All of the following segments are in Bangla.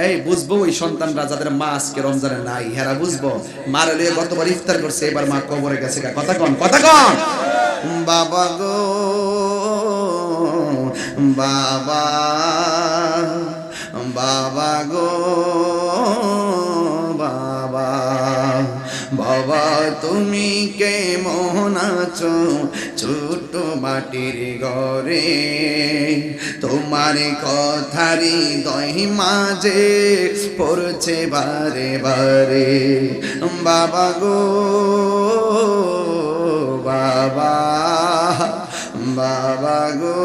এই, বুঝব ওই সন্তানরা যাদের মা আজকে রমজানে নাই। হেরা বুঝব। মার লিয়ে গতবার ইফতার করছে, এবার মা কবরে গেছে কথা কন কথা কন। বাবা গো, বাবা বাবা গো। বাবা, তুমি কে আছো? ছোট মাটির ঘরে তোমার কথারি দহি মাঝে পড়ছে বারে বারে। বাবা গো, বাবা বাবা গো,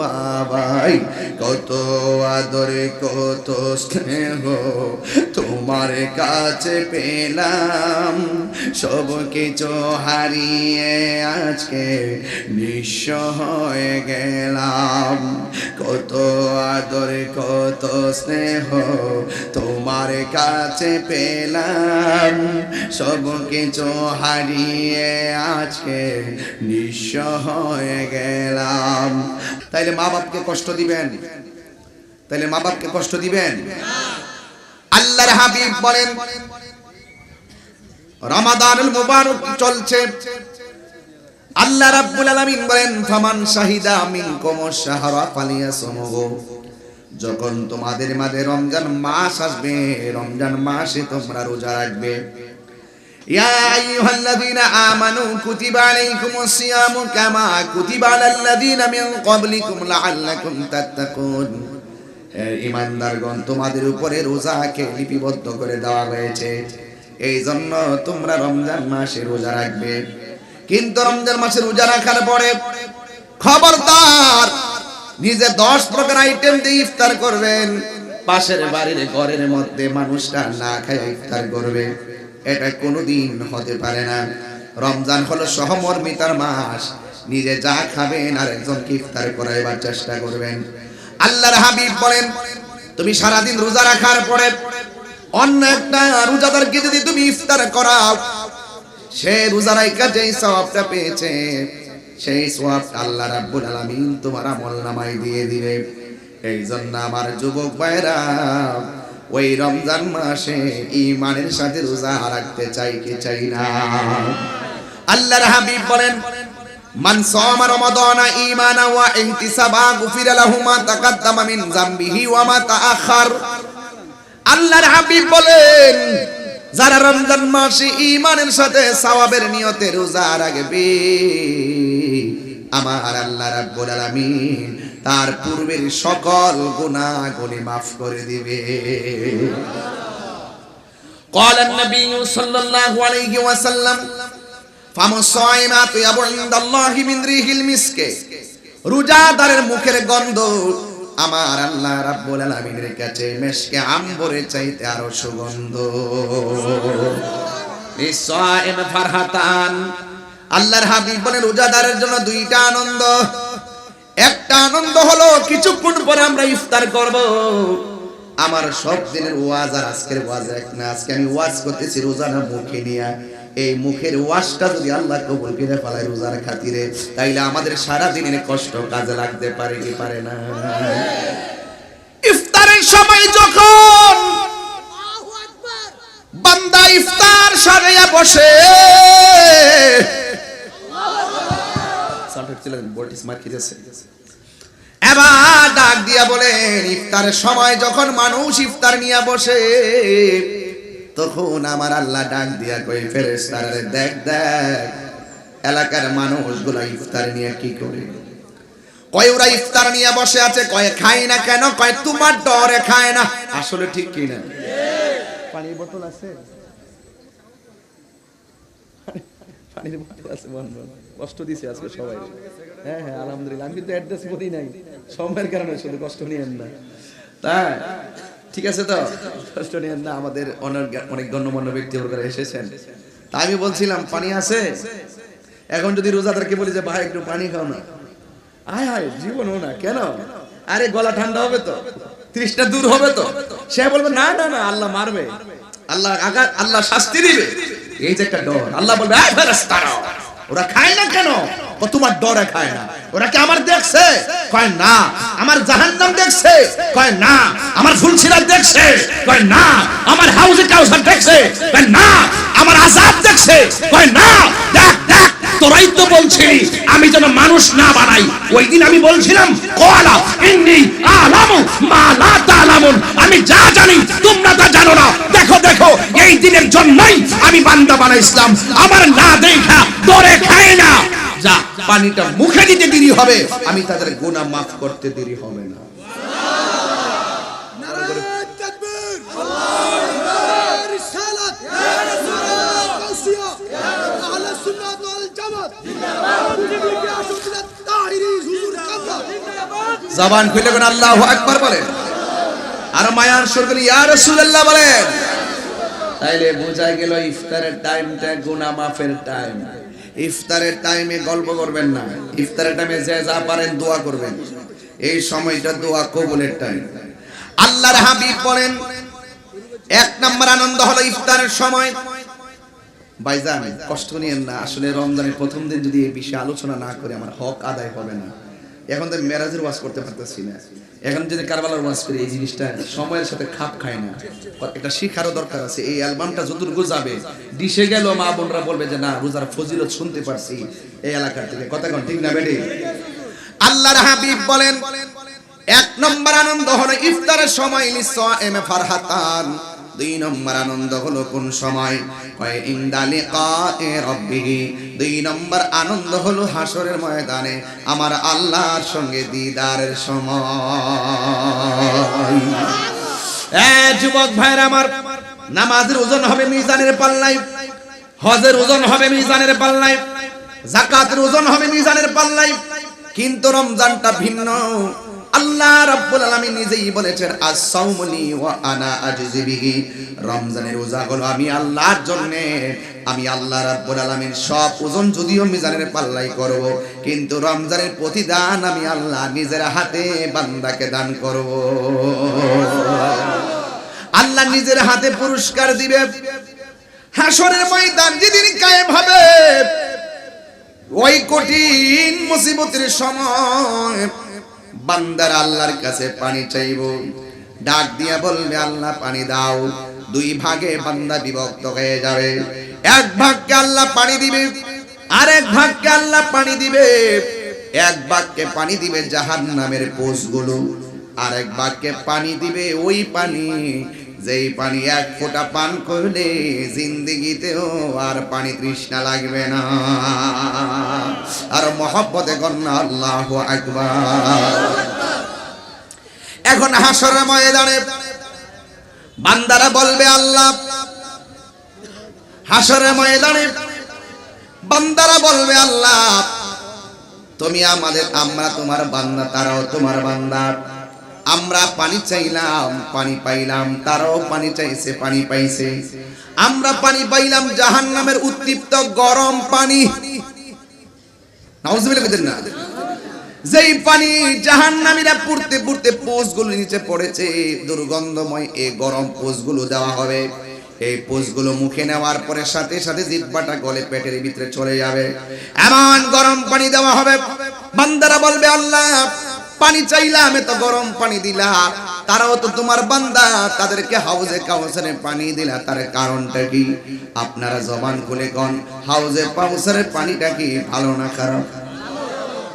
বাবাই, কত আদরে, কত স্নেহ তোমার কাছে পেলাম। সব কিছু হারিয়ে আজকে নিঃস্ব হয়ে গেলাম। কত আদরে, কত স্নেহ তোমার কাছে পেলাম। সব কিছু হারিয়ে আজকে নিঃস্ব হয়ে গেলাম। তাইলে মা বাপকে কষ্ট দিবেন? তাইলে মা বাপকে কষ্ট দিবেন? আল্লাহর হাবিব বলেন, রমাদানুল মুবারক চলছে। আল্লাহ রাব্বুল আলামিন বলেন, ফামান শাহিদা মিনকুম শাহরা ফালিয়াসমহু। যখন তোমাদের মাঝে রমজান মাস আসবে, রমজান মাসে তোমরা রোজা রাখবে। ইয়া আইয়ুহাল্লাযীনা আমানু কুতিবা আলাইকুমুস সিয়ামু কামা কুতিবা আলাল্লাযীনা মিন ক্বাবলিকুম লাআল্লাকুম তাত্তাকুন। ইমানদারগণ তোমাদের উপরে রোজাকে লিপিবদ্ধ করে দেওয়া হয়েছে। এই জন্য তোমরা রমজান মাসে রোজা রাখবে। কিন্তু রমজান মাসে রোজা রাখার পরে খবরদার নিজে দশ প্রকার আইটেম দিয়ে ইফতার করবেন। পাশের বাড়ির ঘরের মধ্যে মানুষটা না খায় ইফতার করবে। এটা কোনোদিন হতে পারে না। রমজান হলো সহমর্মিতার মাস। নিজে যা খাবেন আর একজনকে ইফতার করাইবার চেষ্টা করবেন। আল্লাহর হাবিব বলেন, তুমি সারাদিন রোজা রাখার পরে অন্য একটা রোজাদারকে যদি তুমি ইফতার করাও, সে রোজা রাইকা যেই সওয়াবটা পেয়েছে, সেই সওয়াব আল্লাহ রাব্বুল আলামিন তোমার আমল নামায় দিয়ে দিবে। এই জন্য আমার যুবক ভাইরা, ওই রমজান মাসে ইমানের সাথে রোজা রাখতে চাই কি চাই না? আল্লাহর হাবিব বলেন মান সামা রমাদানা ঈমানা ওয়া ইহতিসাবা গুফিরা লাহু মা তাকাদ্দামা মিন যামবিহি ওয়া মা তাআখার আল্লাহর হাবিব বলেন যারা রমজান মাসে ইমানের সাথে সওয়াবের নিয়তে রোজা রাখবে আমার আল্লাহ রাব্বুল আলামিন তার পূর্বের সকল গুনাহগুলি মাফ করে দিবে قال النبي صلى الله عليه وسلم রোজাদারের মুখের গন্ধ আমার আল্লাহ রাব্বুল আলামিনের কাছে মেশকে আম্বরে চাইতে আরও সুগন্ধ। ফারহাতান। আল্লাহর হাবিব বলেন, রোজাদারের জন্য দুইটা আনন্দ। একটা আনন্দ হলো, কিছুক্ষণ পরে আমরা ইফতার করব। আমার সব দিনের ওয়াজ আর আজকের ওয়াজ এক না। আজকে আমি ওয়াজ করতেছি রোজানা মুখে নিয়ে। এই মুখের ওয়াজটা যদি আল্লাহ কবুল করে ফেলায় রোজার খাতিরে, তাইলে আমাদের সারা দিনের কষ্ট কাজে লাগতে পারে কি পারে না? ইফতারের সময় যখন বান্দা ইফতার সারাইয়া বসে ডাক দিয়া বলেন, ইফতারের সময় যখন মানুষ ইফতার নিয়ে বসে তখন আমার আল্লাহ ডাক দিয়া কই ফেরেশতারে, দেখ দেখ, এলাকার মানুষগুলো ইফতার নিয়ে কি করে? কয়, ওরা ইফতার নিয়ে বসে আছে, কয়, খায় না কেন? কয়, তোমার ডরে খায় না। আসলে ঠিক কি না? পানির বোতল আছে? পানির বোতল আছে কষ্ট দিছে আজকে সবাই। হ্যাঁ হ্যাঁ আলহামদুলিল্লাহ। আমি কিন্তু অ্যাড্রেস বলি নাই। সময়ের কারণে শুধু কষ্ট নিয়েন না। তাই? ঠিক আছে তো? কষ্ট না, আমাদের অনেক গণ্যমান্য ব্যক্তিবর্গরা এসেছেন। তা আমি বলছিলাম, পানি আছে? এখন যদি রোজাদারকে বলি যে, ভাই, একটু পানি খাও না। আয় হায়, জীবনও না, কেন? আরে, গলা ঠান্ডা হবে তো? তৃষ্ণা দূর হবে তো? সে বলবে, না না না, আল্লাহ মারবে। আল্লাহ আল্লাহ শাস্তি দিবে। এই যে একটা ডর, আল্লাহ বলবে, আয় ফেরেশতারা। ওরা খায় না কেন? ও তোমার ডরে খায় না। ওরা কি আমার দেখছে? কয় না। আমার জাহান্নাম দেখছে? কয় না। আমার ফুলছিরাত দেখছে? কয় না। আমার হাউজে কাউসার দেখছে? কয় না। আমার আজাব দেখছে? কয় না। দেখ দেখ, তোরাই তো বলছিলি আমি যেন মানুষ না বানাই। ওই দিন আমি বলছিলাম, কোয়ালা, ইন্নি আলামু মা লা তালামুন আমি যা জানি এই জন্যই আমি বান্দা বানাইছিলাম। আমার না দেখা দরে খায় না। যা পানিটা মুখে দিতে দেরি হবে আমি তাদের গুনাহ মাফ করতে দেরি হবে না। জবান খুলে কোন আল্লাহু আকবার বলেন। আর মায়ার সরকার ইয়া রাসূলুল্লাহ বলেন। তাইলে বোঝা গেল ইফতারের টাইমটা গুনাহ মাফের টাইম ইফতারের টাইমে গল্প করবেন না। ইফতারের টাইমে যে যা পারেন দোয়া করবেন। এই সময়টা দোয়া কবুলের টাইম আল্লাহর হাবিব বলেন, এক নম্বর আনন্দ হলো ইফতারের সময়। ভাইজান, কষ্ট নিয়েন না। আসলে রমজানের প্রথম দিন যদি এই বিষয়ে আলোচনা না করে, আমার হক আদায় হবে না। এখন তো মেরাজের ওয়াজ করতে পারতেছি না। এখন যদি কারবালার ওয়াজ করি, এই জিনিসটা সময়ের সাথে খাপ খায় না। এটা শিখারও দরকার আছে। এই অ্যালবামটা যতটুকু যাবে ডিসে গেল মা বোনরা বলবে যে, না, রোজার ফজিলত শুনতে পারছি এই এলাকার থেকে। কথা কোন, ঠিক না বেটে? আল্লাহর হাবিব বলেন, এক নম্বর আনন্দ হলো ইফতারের সময় নিঃস্ব এম এ ফারহাতান। দুই নম্বর আনন্দ হলো কোন সময়? কয় ইন্দালি রব্বিহি। দুই নম্বর আনন্দ হলো হাসরের ময়দানে আমার আল্লাহর সঙ্গে দিদারের সময়। যুবক ভাইরা আমার, নামাজের ওজন হবে মিজানের পাল্লায়, হজের ওজন হবে মিজানের পাল্লায়, জাকাতের ওজন হবে মিজানের পাল্লায়। কিন্তু রমজানটা ভিন্ন। আল্লাহ রাব্বুল আলামিন নিজেই বলেছেন, আস-সাওমুলি ওয়া আনা আজজি বিহি। রমজানের রোজা হলো আমি আল্লাহর জন্য, আমি আল্লাহ রাব্বুল আলামিন সব ওজন যদিও মিজানের পাল্লাই করব, কিন্তু রমজানের প্রতিদান আমি আল্লাহ নিজের হাতে বান্দাকে দান করব। আল্লাহ নিজের হাতে পুরস্কার দিবে। হাসরের ময়দান যেদিন কায়েম হবে, ওই কঠিন মুসিবতের সময় বান্দার আল্লাহর কাছে পানি চাইব। ডাক দিয়া বলবে, আল্লাহ, পানি দাও। দুই ভাগে বান্দা বিভক্ত হয়ে যাবে। এক ভাগকে আল্লাহ পানি দিবে আর এক ভাগকে আল্লাহ পানি দিবে। এক ভাগকে পানি দিবে জাহান নামের পোষগুলো আর এক ভাগকে পানি দিবে ওই পানি। যেই পানি এক ফোঁটা পান করলে জিন্দিগিতেও আর পানি তৃষ্ণা লাগবে না। আর মহব্বতে কন্যা আল্লাহ আকবার। এখন হাসরের ময়দানে বান্দারা বলবে, আল্লাহ, হাসরের ময়দানে বান্দারা বলবে, আল্লাহ, তুমি আমাদের, আমরা তোমার বান্দা, তারাও তোমার বান্দা। আমরা পানি চাইলাম, পানি পাইলাম, তারাও পানি চাইছে, পানি পাইছে। আমরা পানি পাইলাম, জাহান্নামের উত্তপ্ত গরম পানি। না? যেই পানি জাহান্নামীরা পুড়তে পুড়তে পোষগুলো নিচে পড়েছে, দুর্গন্ধময় এই গরম পোষগুলো দেওয়া হবে। এই পোষগুলো মুখে নেওয়ার পরে সাথে সাথে জিব্বাটা গলে পেটের ভিতরে চলে যাবে। এমন গরম পানি দেওয়া হবে। বান্দারা বলবে, আল্লাহ পানি চাইলাম, এত গরম পানি দিলা। তারাও তো তোমার বান্দা, তাদেরকে হাউজে কাউসারে পানি দিলা। তার কারণটা কি? আপনারা জবান খুলে কন, হাউজে কাউসারের পানিটা কি ভালো না খারাপ?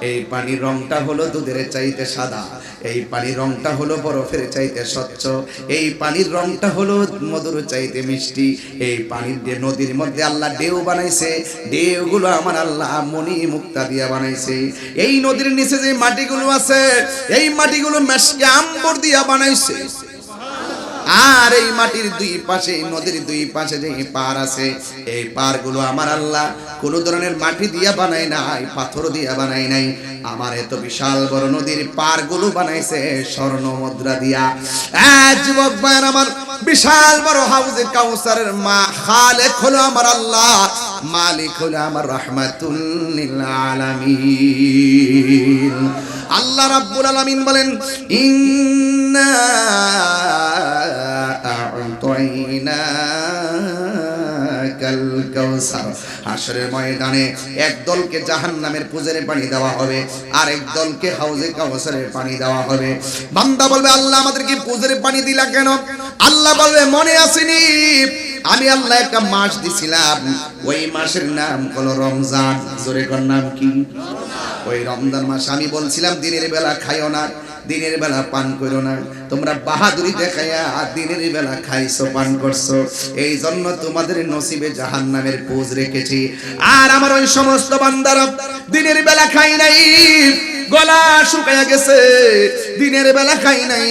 এই পানির রংটা হলো দুধের চাইতে সাদা। এই পানির রংটা হলো বরফের চাইতে স্বচ্ছ, এই পানির রংটা হলো মধুর চাইতে মিষ্টি, এই পানির দিয়ে নদীর মধ্যে আল্লাহ ডেউ বানাইছে ডেউগুলো আমার আল্লাহ মনি মুক্তা দিয়া বানাইছে। এই নদীর নিচে যে মাটিগুলো আছে, এই মাটিগুলো মেশকে আম্বর দিয়া বানাইছে। আর এই মাটির দুই পাশে নদীর দুই পাশে যে পার আছে, এই পারগুলো আমার আল্লাহ কোন ধরনের মাটি দিয়া বানায় নাই, পাথর দিয়া বানায় নাই। আমার এত বিশাল বড় নদীর পারগুলো বানাইছে স্বর্ণ মুদ্রা দিয়া। যুবক ভাইয়ের আমার বিশাল বড় হাউজে কাউসারের মা খালেক হলো আমার আল্লাহ, মালিক হলো আমার রহমাতুল্লিল আলামিন। আল্লাহ রাব্বুল আলামিন বলেন, ইন্না আ'তাইনাকাল কাউসার ময়দানে এক দলকে জাহান্নামের পুজের পানি দেওয়া হবে আর এক দলকে হাউজে কাউসারের পানি দেওয়া হবে। বান্দা বলবে, আল্লাহ আমাদেরকে পুজের পানি দিলা কেন? আল্লাহ বলবে, মনে আসেনি আমি আল্লাহ একটা মাস দিছিলাম। ওই মাসের নাম হলো রমজান। জোরে কর নাম কি? ওই রমজান মাস আমি বলছিলাম, দিনের বেলা খাইও না, দিনের বেলা পান করো না। তোমরা বাহাদুরি দেখাইয়া দিনের বেলা খাইছো, পান করছ। এই জন্য তোমাদের নসিবে জাহান নামের পোজ রেখেছি। আর আমার ওই সমস্ত বান্দারা দিনের বেলা খাই নাই, গলা শুকাইয়া গেছে। দিনের বেলা খাই নাই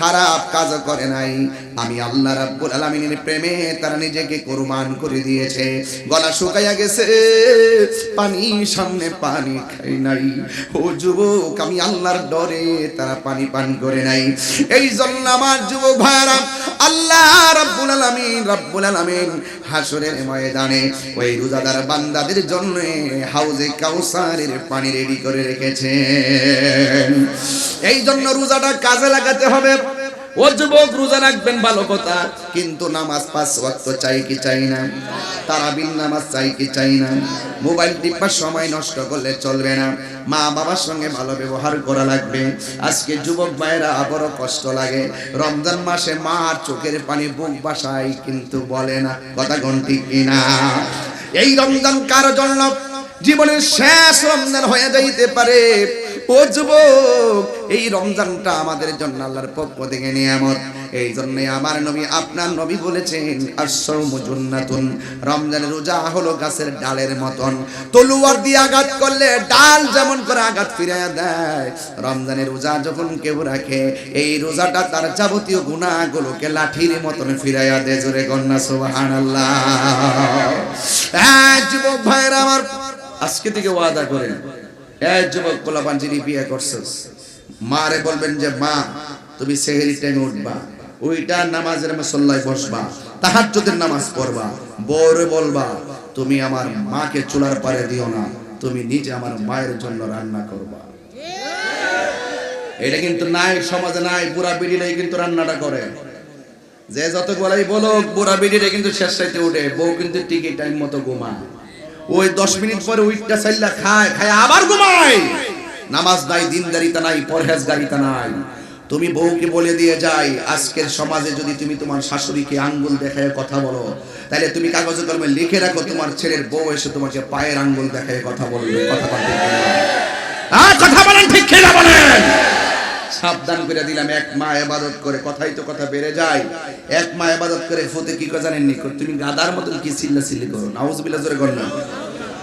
খারাপ কাজ করে নাই। আমি আল্লাহ রাব্বুল আলামিনের প্রেমে তারা নিজেকে কুরবান করে দিয়েছে। গলা শুকাইয়া গেছে, পানি সামনে পানি খাই নাই। ও যুবক, আমি আল্লাহর ডরে তারা পানি পান করে নাই। এই জন্য আমার যুবক ভাইরা আল্লাহ রাব্বুল আলামিন রাব্বুল আলামিন হাসরের ময়দানে ওই রোজাদার বান্দাদের জন্য হাউজে কাউসারের পানি রেডি করে রেখেছেন। এই জন্য রোজাটা কাজে লাগাতে হবে। ও যুবক, রোজা রাখবেন, ভালো কথা। কিন্তু নামাজ পাঁচ ওয়াক্ত চাই কি চাই না? তারাবিন নামাজ চাই কি চাই না? মোবাইল টিপার সময় নষ্ট করলে চলবে না। মা বাবার সঙ্গে ভালো ব্যবহার করা লাগবে। আজকে যুবক ভাইরা আবারও কষ্ট লাগে। রমজান মাসে মা আর চোখের পানি বুক বাসায় কিন্তু বলে না, কথা ঘন্টি কিনা? এই রমজান কার জন্য? জীবনের শেষ রমজান হয়ে যাইতে পারে। ও যুবক, এই রমজানটা আমাদের জন্য আল্লাহর পক্ষ থেকে নিয়ামত। এই জন্য আমার নবী, আপনার নবী বলেছেন রোজা হলো গাছের ডালের মতন। তলুয়ার দিয়ে আঘাত করলে ডাল যেমন করে আঘাত ফিরাইয়া দেয়। রমজানের রোজা যখন কেউ রাখে, এই রোজাটা তার যাবতীয় গুণাগুলোকে লাঠির মতন ফিরাইয়া দেয়। জোরে কন্যা সুবহানাল্লাহ। হ্যাঁ যুবক আমার, আজকে থেকে ওয়াদা করেন। এই যুবক পোলাপান যিনি বিয়ে করছিস মারে বলবেন যে, মা, তুমি সেহেরি টাইমে উঠবা। ওইটা নামাজের মসল্লায় বসবা, তাহাজ্জুদের নামাজ পড়বা, বউরে বলবা, তুমি আমার মাকে চুলার পারে দিও না, তুমি নিজে আমার মায়ের জন্য রান্না করবা। এটা কিন্তু নাই, সমাজে নাই, বুড়া বিড়িরাই কিন্তু রান্নাটা করে। যে যত গলাই বলো বুড়া বিড়িরে কিন্তু শেষ সাইতে উঠে, বউ কিন্তু টিকি টাইম মতো ঘুমায়। ওই দশ মিনিট পরে উইটটা চাইলা খায় খায় আবার ঘুমায়। নামাজ নাই, দিনদারিতা নাই, পরহেজগারিতা নাই। তুমি বউকে বলে দিয়ে যাই, আজকের সমাজে যদি তুমি তোমার শাশুড়িকে আঙ্গুল দেখায় কথা বলো, তাহলে তুমি কাগজে কলমে লিখে রাখো, তোমার ছেলের বউ এসে তোমাকে পায়ের আঙ্গুল দেখায় কথা বলবে, কথা আর কথা বলেন ঠিক খেলা বলেন? সাবধান করে দিলাম। এক মা এবাদত করে, কথাই তো কথা বেড়ে যায়। এক মা এবাদত করে, ফুতে কি করে জানেন নি তুমি গাদার মতন কি চিল্লা চিল্লি করো? নাউজুবিল্লাহ, জোরে করো না।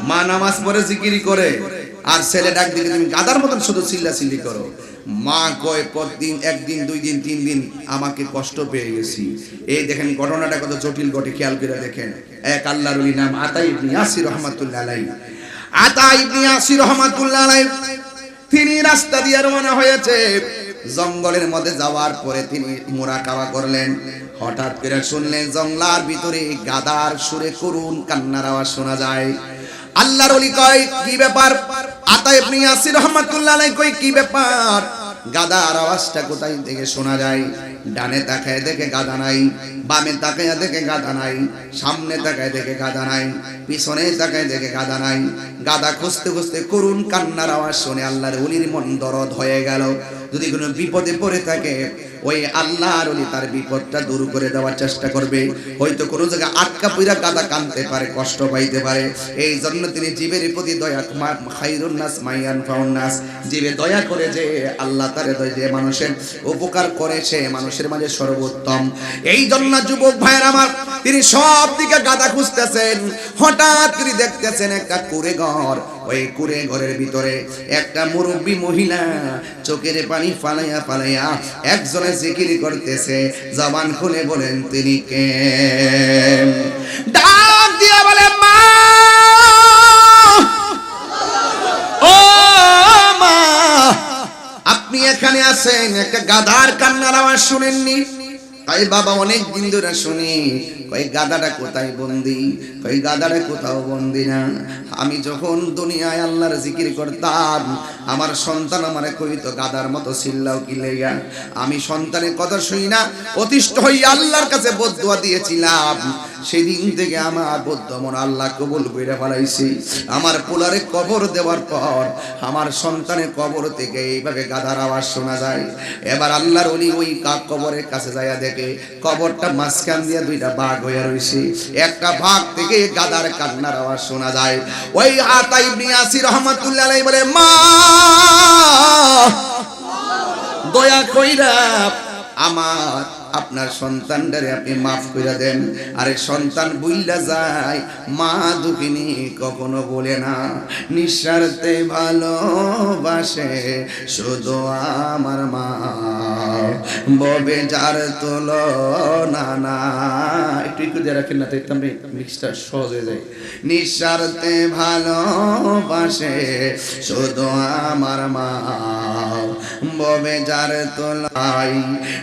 মা নামাজ পড়ে, জিকিরি করে, আর ছেলে ডাক দিকে তুমি গাদার মতন শুধু চিল্লা চিল্লি করো। মা কয়, প্রতিদিন, একদিন, দুই দিন, তিন দিন আমাকে কষ্ট পেয়ে গেছি। এই দেখেন, ঘটনাটা কত জটিল ঘটে খেয়াল করে দেখেন। এক আল্লাহর নাম আতাই ইবনে ইয়াসির রহমাতুল্লাহ আলাইহি। আতাই ইবনে ইয়াসির রহমাতুল্লাহ আলাইহি। তিনি রাস্তা দিয়ে রওনা হয়েছে। জঙ্গলের মধ্যে যাওয়ার পরে তিনি মোরা কাওয়া করলেন। হঠাৎ করে শুনলেন জঙ্গলার ভিতরে গাদার সুরে করুন কান্নার আওয়াজ শোনা যায়। আল্লাহর ওলি কয়, কি ব্যাপার? আতা ইবনে ইয়াসির রহমাতুল্লাহ আলাইহি কয়, কি ব্যাপার? গাদার আওয়াজটা কোথায় থেকে শোনা যায়? ডানে তাকায় দেখে গাদা নাই, বামে তাকায় দেখে গাদা নাই, সামনে তাকায় দেখে গাদা নাই, পিছনে তাকায় দেখে গাদা নাই। গাদা খুঁজতে খুঁজতে করুন কান্নার আওয়াজ শুনে আল্লাহর উনির মন দরদ হয়ে গেল। যদি কোনো বিপদে পড়ে থাকে, ওই আল্লাহর অলি তার বিপদটা দূর করে দেওয়ার চেষ্টা করবে। হয়তো কোনো জায়গায় আটকা পইরা গাদা কানতে পারে, কষ্ট পাইতে পারে। এই জন্য তিনি জীবের প্রতি মাইয়ান জীবে দয়া করে যে আল্লাহ তারে যে মানুষের উপকার করে, সে মানুষের মাঝে সর্বোত্তম। এই জন্য যুবক ভাইয়ের আমার, তিনি সব দিকে গাদা খুঁজতেছেন। হঠাৎ করে দেখতেছেন একটা কুড়ে ঘর। ওই কুড়ে ঘরের ভিতরে একটা মুরব্বী মহিলা চোখের পানি ফালাইয়া ফালাইয়া একজনে জিকিরি করতেছে, জবান খুলে বলেন, তিনি কে? দিয়া বলে, মা! ও মা! আপনি এখানে আছেন? একটা গাধার কান্নার আওয়াজ শুনেননি? তাই বাবা অনেক দিন ধরে শুনি, কই গাদাটা কোথায় বন্দি? কই গাদাটা কোথাও বন্দি না? আমি যখন দুনিয়ায় আল্লাহর জিকির করতাম, আমার সন্তান আমারে কইতো, গাদার মতো চিল্লাও কি লেগা আমি সন্তানের কথা শুই না, অতিষ্ঠ হই আল্লাহর কাছে বদুয়া দিয়েছিলাম। সেদিন থেকে আমার বদ্ধ মন আল্লাহ কবুল কইরা ফেলাইছি। আমার পোলারে কবর দেওয়ার পর আমার সন্তানের কবর থেকে এইভাবে গাধার আওয়াজ শোনা যায়। এবার আল্লাহর উনি ওই কাক কবরের কাছে যাইয়া দেখে কবরটা মাঝখান দিয়ে দুইটা বাঘ হইয়া রইছে। একটা ভাগ থেকে গাদার কান্নার আওয়াজ শোনা যায়। ওই আতা ইবনে ইয়াসির রহমাতুল্লাহ বলে, মা, দয়া কইরা আমার, আপনার সন্তানটারে আপনি মাফ কইরা দেন। আরে সন্তান বুইলা যায়, মা দুঃখিনী কখনো বলে না, নিঃস্বার্থে ভালোবাসে শুধু আমার মা। ববে যার তোল না না একটু একটু দিয়ে রাখেন না, দেখতাম মিক্সটা সহজ হয়ে যায়। নিঃস্বার্থে ভালোবাসে শুধু আমার মা। ববে যার তোলাই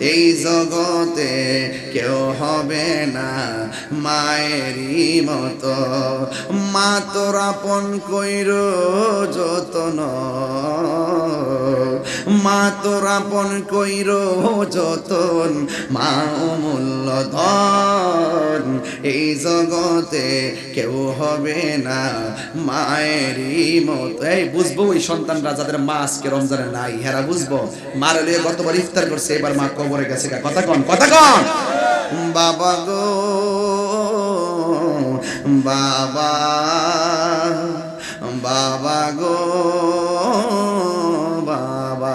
এই জগতে কেউ হবে না মায়েরই মতো। মা তোর আপন কইর যতন। মা তোর আপন কইর যতন মা অমূল্য ধন। এই জগতে কেউ হবে না মায়েরই মতো। এই বুঝব ওই সন্তানরা যাদের মা আজকে রমজানে নাই, হেরা বুঝব। মার গতবার ইফতার করছে, এবার মা কবরে গেছে। কথা কন কথা কন বাবা গো বাবা বাবা গো বাবা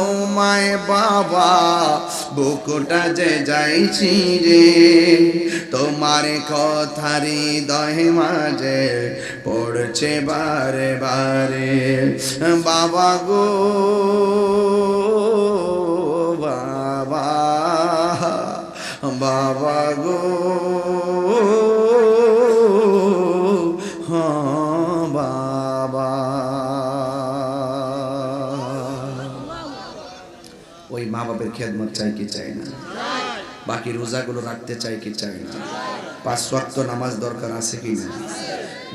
তোমায় বাবা, বুকুটা যে যাইছি রে। তোমার কথারি দহে মাঝে পড়ছে বারে বারে। বাবা গো, বাবা বাবা গো। ওই মা বাপের খেদমত চাই কি চাই না? বাকি রোজাগুলো রাখতে চাই কি চাই না? পাঁচ ওয়াক্ত নামাজ দরকার আছে কি না?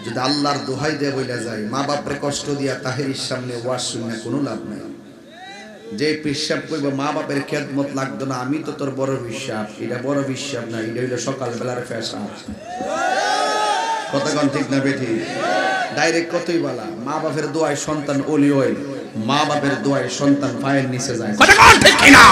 যদি আল্লাহর দোহাই দিয়ে বইলা যায় মা বাপরে কষ্ট দিয়া তাহেরির সামনে ওয়াজ শুনে কোনো লাভ নাই। যে পেশাব করব মা বাপের খেদমত লাগতো না, আমি তো তোর বড় বিশ্বাস এটা বড় বিশ্বাস না, এটা হইল সকালবেলার ফ্যাশন কতক্ষণ ঠিক না বেঠি? ডাইরেক্ট কতই বলা? মা বাপের দোয়ায় সন্তান ওলি হয় মা বাপের দোয়ায় সন্তান পায়ের নিচে যায়। কথা ঠিক কিনা?